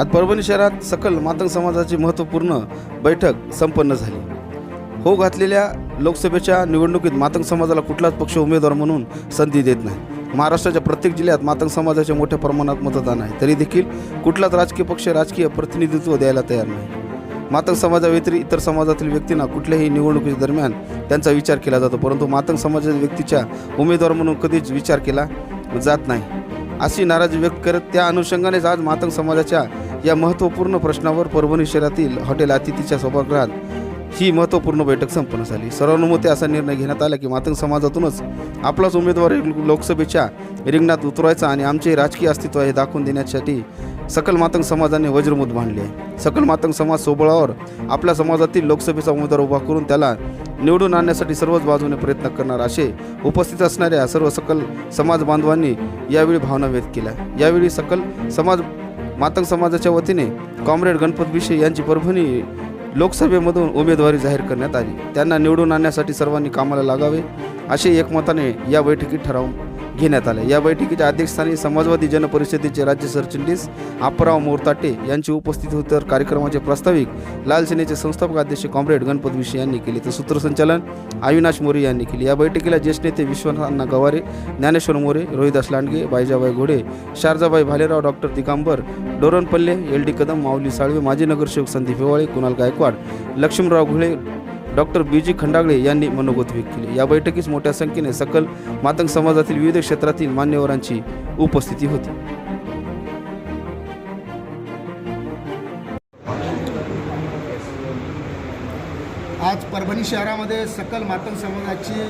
आज परभणी शहरात सकल मातंग समाजाची महत्त्वपूर्ण बैठक संपन्न झाली. हो घातलेल्या लोकसभेच्या निवडणुकीत मातंग समाजाला कुठलाच पक्ष उमेदवार म्हणून संधी देत नाही. महाराष्ट्राच्या प्रत्येक जिल्ह्यात मातंग समाजाचे मोठ्या प्रमाणात मतदान आहे. तरी देखील कुठलाच राजकीय पक्ष राजकीय प्रतिनिधित्व द्यायला तयार नाही. मातंग समाजाव्यतिरिक्त इतर समाजातील व्यक्तींना कुठल्याही निवडणुकीच्या दरम्यान त्यांचा विचार केला जातो. परंतु मातंग समाजाच्या व्यक्तीच्या उमेदवार म्हणून कधीच विचार केला जात नाही. अशी नाराजी व्यक्त करत त्या अनुषंगानेच आज मातंग समाजाच्या या महत्त्वपूर्ण प्रश्नावर परभणी शहरातील हॉटेल अतिथीच्या सभागृहात ही महत्त्वपूर्ण बैठक संपन्न झाली. सर्वानुमते असा निर्णय घेण्यात आला की मातंग समाजातूनच आपलाच उमेदवार लोकसभेच्या रिंगणात उतरवायचा आणि आमचे राजकीय अस्तित्व हे दाखवून देण्यासाठी सकल मातंग समाजाने वज्रमूत मांडले आहे सकल मातंग समाज सोबळावर आपल्या समाजातील लोकसभेचा उमेदवार उभा करून त्याला निवडून आणण्यासाठी सर्वच बाजूने प्रयत्न करणार असे उपस्थित असणाऱ्या सर्व सकल समाज बांधवांनी यावेळी भावना व्यक्त केल्या. यावेळी सकल समाज मातंग समाजाच्या वतीने कॉम्रेड गणपत बिशे यांची परभणी लोकसभेमधून उमेदवारी जाहीर करण्यात आली. त्यांना निवडून आणण्यासाठी सर्वांनी कामाला लागावे असे एकमताने या बैठकीत ठराव घेण्यात आले. या बैठकीच्या अध्यक्षस्थानी समाजवादी जनपरिषदेचे राज्य सरचिटणीस आपराव मोरताटे यांची उपस्थिती होती. तर कार्यक्रमाचे प्रास्ताविक लाल सेनेचे संस्थापक अध्यक्ष कॉम्रेड गणपत विषय यांनी केले. तर सूत्रसंचालन अविनाश मोरे यांनी केले. या बैठकीला ज्येष्ठ नेते Vishwanath Gaware Dnyaneshwar More Rohidas Landge Bayjabai Ghode Sharjabai Bhalerao doctor Digambar Doranpalle L D Kadam Mauli Salve माजी नगरसेवक Sandeep Hiwale Kunal Gaikwad Laxmanrao Ghule doctor B G Khandagale यांनी मनोगत व्यक्त केले. या बैठकीस मोठ्या संख्येने सकल मातंग समाजातील विविध क्षेत्रातील मान्यवरांची उपस्थिती होती. आज परभणी शहरामध्ये सकल मातंग समाजाची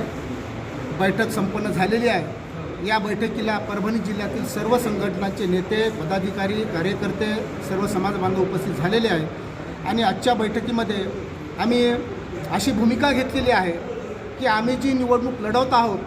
बैठक संपन्न झालेली आहे. या बैठकीला परभणी जिल्ह्यातील सर्व संघटनांचे नेते पदाधिकारी कार्यकर्ते सर्व समाज बांधव उपस्थित झालेले आहे आणि आजच्या बैठकीमध्ये आम्ही अशी भूमिका घेतलेली आहे की आम्ही जी निवडणूक लढवत आहोत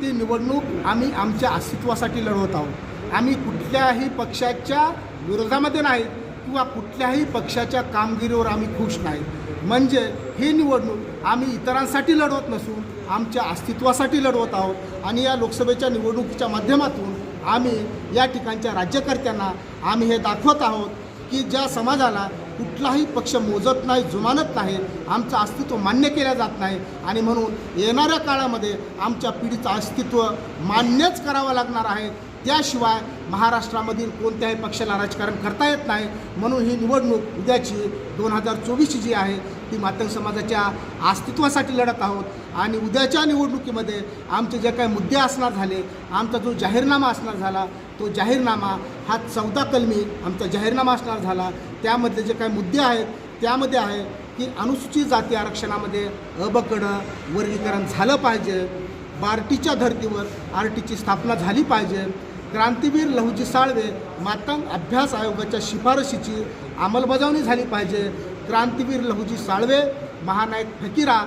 ती निवडणूक आम्ही आमच्या अस्तित्वासाठी लढवत आहोत. आम्ही कुठल्याही पक्षाच्या विरोधामध्ये नाही किंवा कुठल्याही पक्षाच्या कामगिरीवर आम्ही खुश नाही. म्हणजे ही निवडणूक आम्ही इतरांसाठी लढवत नसून आमच्या अस्तित्वासाठी लढवत आहोत आणि या लोकसभेच्या निवडणुकीच्या माध्यमातून आम्ही या ठिकाणच्या राज्यकर्त्यांना आम्ही हे दाखवत आहोत की ज्या समाजाला कुठलाही पक्ष मोजत नाही जुमानत नाही. आमचं अस्तित्व मान्य केलं जात नाही. आणि म्हणून येणाऱ्या काळामध्ये आमच्या पिढीचं अस्तित्व मान्यच करावं लागणार आहे. त्याशिवाय महाराष्ट्रामधील कोणत्याही पक्षाला राजकारण करता येत नाही. म्हणून ही निवडणूक उद्याची दोन हजार चोवीसची जी आहे ती मातंग समाजाच्या अस्तित्वासाठी लढत आहोत. आणि उद्याच्या निवडणुकीमध्ये आमचे जे काही मुद्दे असणार झाले आमचा जो जाहीरनामा असणार झाला तो जाहीरनामा हा चौदा कलमी आमचा जाहीरनामा असणार झाला. त्यामधले जे काही मुद्दे आहेत त्यामध्ये आहे की अनुसूचित जाती आरक्षणामध्ये अबकडं वर्गीकरण झालं पाहिजे. बार्टीच्या धर्तीवर आर टीची स्थापना झाली पाहिजे. क्रांतीवीर लहुजी साळवे मातंग अभ्यास आयोगाच्या शिफारशीची अंमलबजावणी झाली पाहिजे. क्रांतीवीर लहुजी साळवे महानायक फकीरा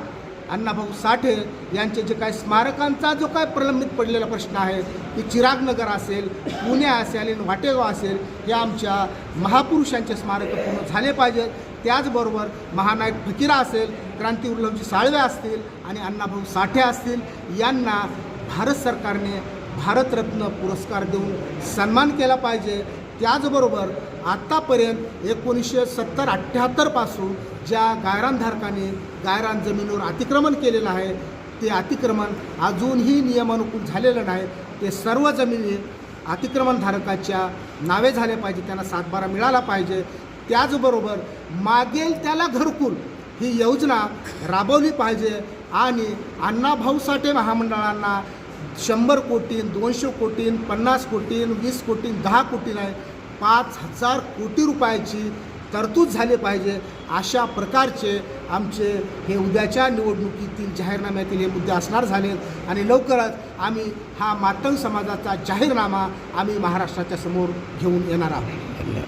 अण्णाभाऊ साठे यांचे जे काही स्मारकांचा जो काय प्रलंबित पडलेला प्रश्न आहे की चिरागनगर असेल पुणे असेल आणि वाटेगाव असेल या आमच्या महापुरुषांचे स्मारक पूर्ण झाले पाहिजेत त्याचबरोबर महानायक फकीरा असेल क्रांतीवीर लहुजी साळवे असतील आणि अण्णाभाऊ साठे असतील यांना भारत सरकारने भारतरत्न पुरस्कार देऊन सन्मान केला पाहिजे. त्याचबरोबर आत्तापर्यंत एकोणीसशे सत्तर अठ्ठ्याहत्तरपासून ज्या गायरानधारकाने गायरान जमिनीवर अतिक्रमण केलेलं आहे ते अतिक्रमण अजूनही नियमानुकूल झालेलं नाही. ते सर्व जमिनी अतिक्रमणधारकाच्या नावे झाले पाहिजे त्यांना सातबारा मिळाला पाहिजे. त्याचबरोबर मागेल त्याला घरकुल ही योजना राबवली पाहिजे आणि अण्णाभाऊ साठे महामंडळांना शंभर कोटीन दोनशे कोटीन पन्नास कोटीन वीस कोटीन दहा कोटीन आहे. पाच हजार कोटी रुपयाची तरतूद झाली पाहिजे अशा प्रकारचे आमचे हे उद्याच्या निवडणुकीतील जाहीरनाम्यातील हे मुद्दे असणार झालेत आणि लवकरच आम्ही हा मातंग समाजाचा जाहीरनामा आम्ही महाराष्ट्राच्या समोर घेऊन येणार आहोत.